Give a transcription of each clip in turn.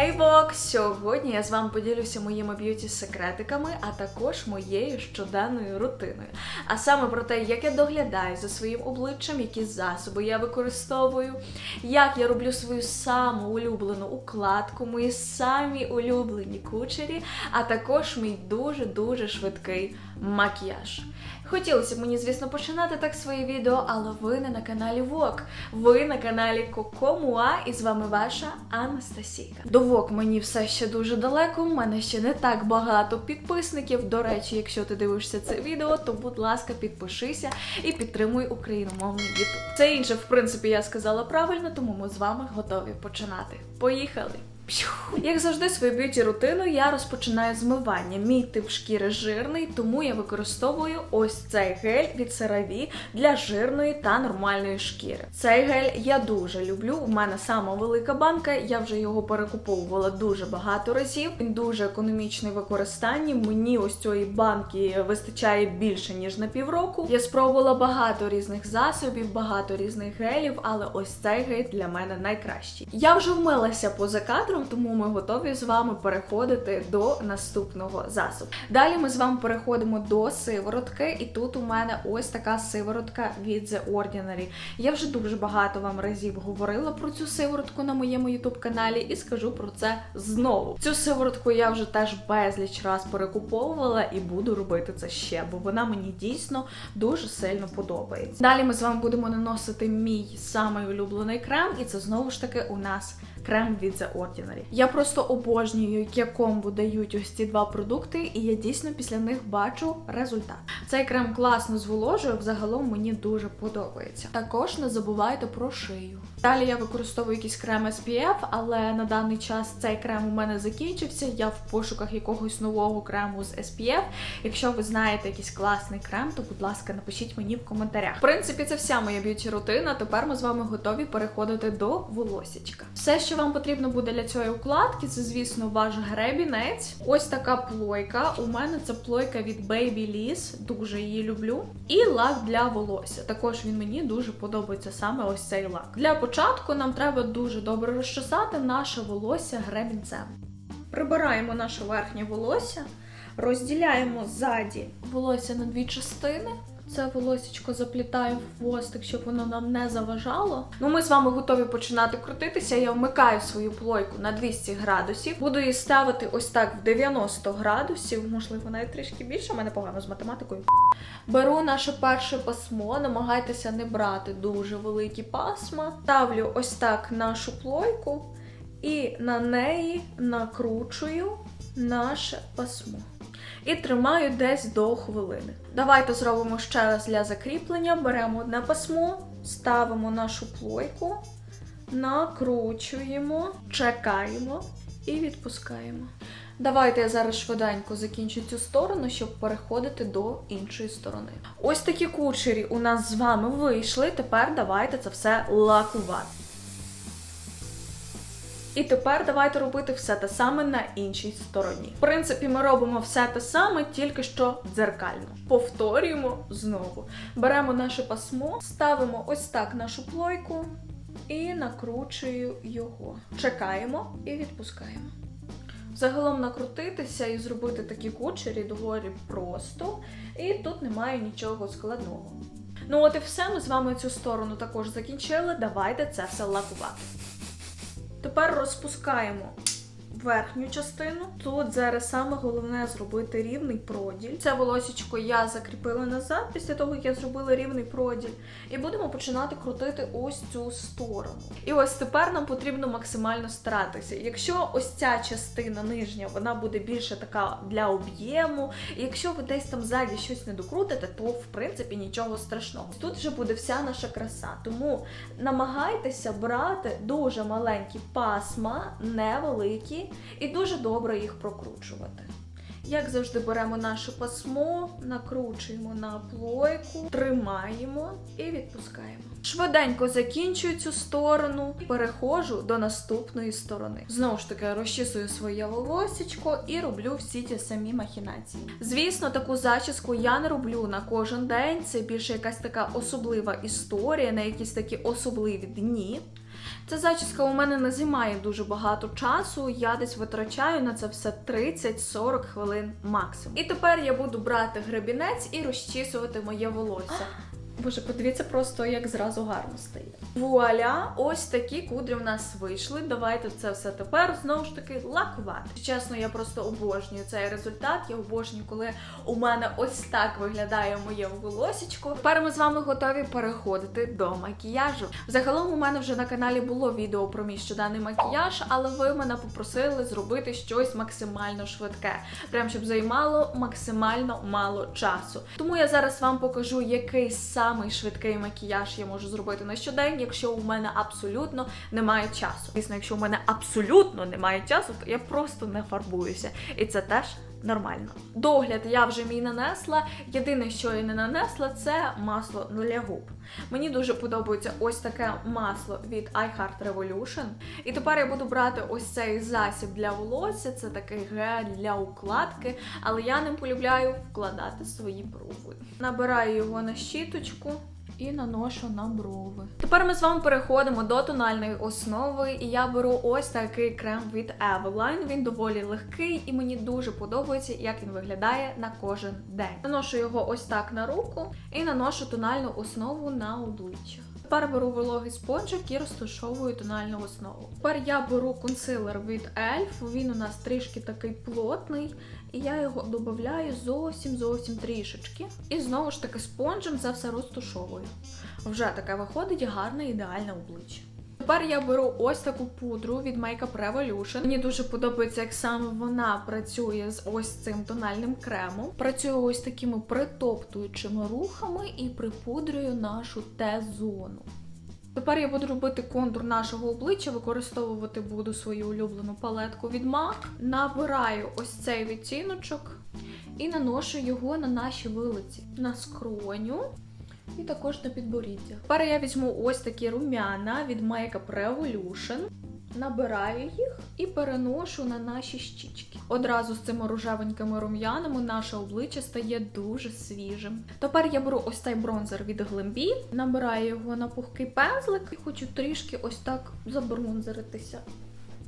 Хей Вок! Сьогодні я з вами поділюся моїми б'юті-секретиками, а також моєю щоденною рутиною. А саме про те, як я доглядаю за своїм обличчям, які засоби я використовую, як я роблю свою саму улюблену укладку, мої самі улюблені кучері, а також мій дуже-дуже швидкий макіяж. Хотілося б мені, звісно, починати так своє відео, але ви не на каналі Вок. Ви на каналі Кокомуа і з вами ваша Анастасійка. До Вок мені все ще дуже далеко. У мене ще не так багато підписників. До речі, якщо ти дивишся це відео, то будь ласка, підпишися і підтримуй україномовний YouTube. Це інше, в принципі, я сказала правильно, тому ми з вами готові починати. Поїхали! Як завжди, свою б'юті рутину я розпочинаю з мивання. Мій тип шкіри жирний, тому я використовую ось цей гель від CeraVe для жирної та нормальної шкіри. Цей гель я дуже люблю. У мене сама велика банка. Я вже його перекуповувала дуже багато разів. Він дуже економічний в використанні. Мені ось цієї банки вистачає більше ніж на півроку. Я спробувала багато різних засобів, багато різних гелів, але ось цей гель для мене найкращий. Я вже вмилася поза кадром тому ми готові з вами переходити до наступного засобу. Далі ми з вами переходимо до сиворотки, і тут у мене ось така сиворотка від The Ordinary. Я вже дуже багато вам разів говорила про цю сиворотку на моєму youtube каналі і скажу про це знову. Цю сиворотку я вже теж безліч раз перекуповувала і буду робити це ще, бо вона мені дійсно дуже сильно подобається. Далі ми з вами будемо наносити мій самий улюблений крем, і це знову ж таки у нас крем від The Ordinary. Я просто обожнюю, яке комбо дають ось ці два продукти, і я дійсно після них бачу результат. Цей крем класно зволожує, взагалом мені дуже подобається. Також не забувайте про шию. Далі я використовую якийсь крем SPF, але на даний час цей крем у мене закінчився. Я в пошуках якогось нового крему з SPF. Якщо ви знаєте якийсь класний крем, то будь ласка, напишіть мені в коментарях. В принципі, це вся моя б'юті рутина. Тепер ми з вами готові переходити до волосічка. Все, що вам потрібно буде для цієї укладки, це, звісно, ваш гребінець. Ось така плойка. У мене це плойка від Babyliss, дуже її люблю. І лак для волосся. Також він мені дуже подобається саме ось цей лак. Для початку нам треба дуже добре розчесати наше волосся гребінцем. Прибираємо наше верхнє волосся, розділяємо ззаді волосся на дві частини. Це волосечко заплітаю в хвостик, щоб воно нам не заважало. Ну, ми з вами готові починати крутитися. Я вмикаю свою плойку на 200 градусів. Буду її ставити ось так в 90 градусів, можливо, навіть трішки більше. У мене погано з математикою. Беру наше перше пасмо, намагайтеся не брати дуже великі пасма. Ставлю ось так нашу плойку і на неї накручую наше пасмо і тримаю десь до хвилини. Давайте зробимо ще раз для закріплення. Беремо одне пасмо, ставимо нашу плойку, накручуємо, чекаємо і відпускаємо. Давайте я зараз швиденько закінчу цю сторону, щоб переходити до іншої сторони. Ось такі кучері у нас з вами вийшли. Тепер давайте це все лакувати. І тепер давайте робити все те саме на іншій стороні. В принципі, ми робимо все те саме, тільки що дзеркально. Повторюємо знову. Беремо наше пасмо, ставимо ось так нашу плойку і накручую його. Чекаємо і відпускаємо. Загалом накрутитися і зробити такі кучері доволі просто, і тут немає нічого складного. Ну от і все, ми з вами цю сторону також закінчили. Давайте це все лакувати. Тепер розпускаємо верхню частину. Тут зараз саме головне зробити рівний проділь. Це волосічко я закріпила назад після того, як я зробила рівний проділь. І будемо починати крутити ось цю сторону. І ось тепер нам потрібно максимально старатися. Якщо ось ця частина нижня, вона буде більше така для об'єму. І якщо ви десь там ззаді щось не докрутите, то в принципі нічого страшного. Тут вже буде вся наша краса. Тому намагайтеся брати дуже маленькі пасма, невеликі і дуже добре їх прокручувати. Як завжди, беремо наше пасмо, накручуємо на плойку, тримаємо і відпускаємо. Швиденько закінчую цю сторону, переходжу до наступної сторони. Знову ж таки, розчісую своє волосечко і роблю всі ті самі махінації. Звісно, таку зачіску я не роблю на кожен день. Це більше якась така особлива історія, на якісь такі особливі дні. Ця зачіска у мене не займає дуже багато часу. Я десь витрачаю на це все 30-40 хвилин максимум. І тепер я буду брати гребінець і розчісувати моє волосся. Боже, подивіться просто, як зразу гарно стає. Вуаля, ось такі кудрі в нас вийшли. Давайте це все тепер знову ж таки лакувати. Чесно, я просто обожнюю цей результат. Я обожнюю, коли у мене ось так виглядає моє волосічко. Тепер ми з вами готові переходити до макіяжу. Загалом у мене вже на каналі було відео про мій щоданний макіяж, але ви мене попросили зробити щось максимально швидке, прям щоб займало максимально мало часу. Тому я зараз вам покажу, який самий швидкий макіяж я можу зробити на щодень, якщо у мене абсолютно немає часу. Звісно, якщо у мене абсолютно немає часу, то я просто не фарбуюся. І це теж нормально. Догляд я вже мій нанесла. Єдине, що я не нанесла, це масло для губ. Мені дуже подобається ось таке масло від iHeart Revolution. І тепер я буду брати ось цей засіб для волосся. Це такий гель для укладки, але я ним полюбляю вкладати свої брови. Набираю його на щіточку. І наношу на брови. Тепер ми з вами переходимо до тональної основи, і я беру ось такий крем від Eveline. Він доволі легкий і мені дуже подобається, як він виглядає на кожен день. Наношу його ось так на руку і наношу тональну основу на обличчя. Тепер беру вологий спонжик і розташовую тональну основу. Тепер я беру консилер від ELF, він у нас трішки такий плотний, і я його додаю зовсім зовсім трішечки. І знову ж таки спонжем це все розташовую. Вже таке виходить гарне ідеальне обличчя. Тепер я беру ось таку пудру від Makeup Revolution. Мені дуже подобається, як саме вона працює з ось цим тональним кремом. Працює ось такими притоптуючими рухами і припудрюю нашу Т-зону. Тепер я буду робити контур нашого обличчя, використовувати буду свою улюблену палетку від MAC. Набираю ось цей відтіночок і наношу його на наші вилиці, на скроню. І також на підборіддя. Тепер я візьму ось такі рум'яна від Makeup Revolution, набираю їх і переношу на наші щічки. Одразу з цими рожевенькими рум'янами наше обличчя стає дуже свіжим. Тепер я беру ось цей бронзер від Glambi, набираю його на пухкий пензлик і хочу трішки ось так забронзеритися.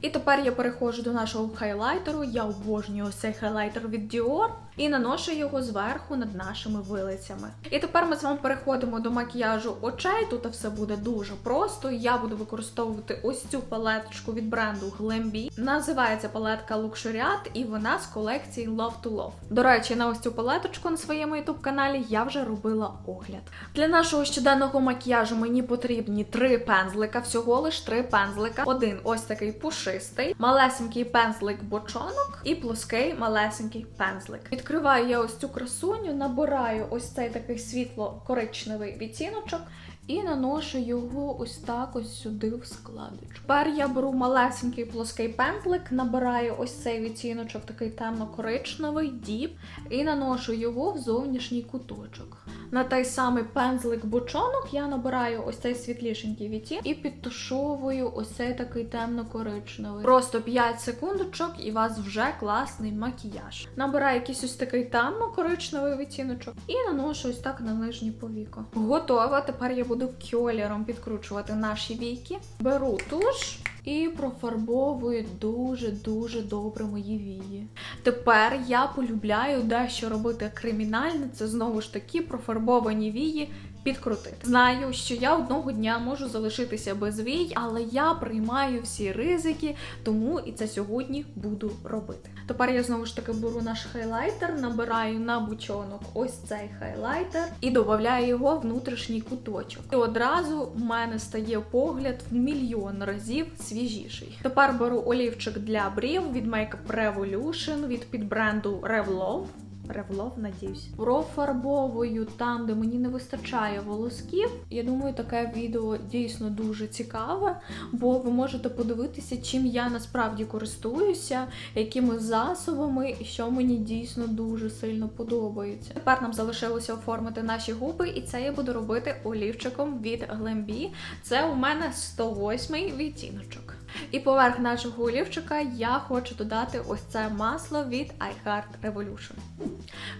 І тепер я переходжу до нашого хайлайтеру. Я обожнюю цей хайлайтер від Dior і наношу його зверху над нашими вилицями. І тепер ми з вами переходимо до макіяжу очей. Тут все буде дуже просто. Я буду використовувати ось цю палеточку від бренду Glambi. Називається палетка Luxuriat, і вона з колекції Love to Love. До речі, на ось цю палеточку на своєму youtube каналі я вже робила огляд. Для нашого щоденного макіяжу мені потрібні три пензлика, всього лиш три пензлика. Один ось такий пушистий, малесенький пензлик бочонок і плоский малесенький пензлик. Відкриваю я ось цю красуню, набираю ось цей такий світло-коричневий відтіночок. І наношу його ось так ось сюди в складочку. Тепер я беру малесенький плоский пензлик, набираю ось цей відтіночок, такий темно-коричневий, діп, і наношу його в зовнішній куточок. На той самий пензлик бочонок я набираю ось цей світлішенький відтінок і підтушовую ось цей такий темно-коричневий. Просто 5 секундочок, і у вас вже класний макіяж. Набираю якийсь ось такий темно-коричневий відтіночок і наношу ось так на нижнє повіко. Готово. Тепер я буду кьолером підкручувати наші війки. Беру туш. І профарбовують дуже-дуже добре мої вії. Тепер я полюбляю дещо робити кримінальне, це знову ж таки профарбовані вії підкрутити. Знаю, що я одного дня можу залишитися без вій, але я приймаю всі ризики, тому і це сьогодні буду робити. Тепер я знову ж таки беру наш хайлайтер, набираю на бучонок ось цей хайлайтер і додаю його в внутрішній куточок. І одразу в мене стає погляд в мільйон разів свіжіший. Тепер беру олівчик для брів від Makeup Revolution від підбренду Revlove. Ревлов, надіюсь. Профарбовую там, де мені не вистачає волосків. Я думаю, таке відео дійсно дуже цікаве, бо ви можете подивитися, чим я насправді користуюся, якими засобами і що мені дійсно дуже сильно подобається. Тепер нам залишилося оформити наші губи, і це я буду робити олівчиком від Glambi. Це у мене 108 відтіночок. І поверх нашого олівчика я хочу додати ось це масло від iHeart Revolution.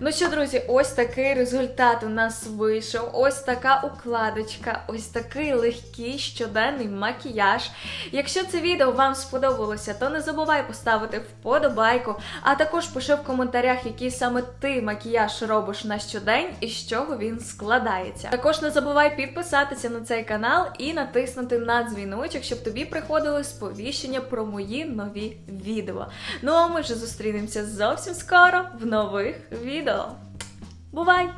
Ну що, друзі, ось такий результат у нас вийшов. Ось така укладочка, ось такий легкий щоденний макіяж. Якщо це відео вам сподобалося, то не забувай поставити вподобайку, а також пиши в коментарях, який саме ти макіяж робиш на щодень і з чого він складається. Також не забувай підписатися на цей канал і натиснути на дзвіночок, щоб тобі приходили сповіщення про мої нові відео. Ну а ми вже зустрінемося зовсім скоро в нових відео. Бувай!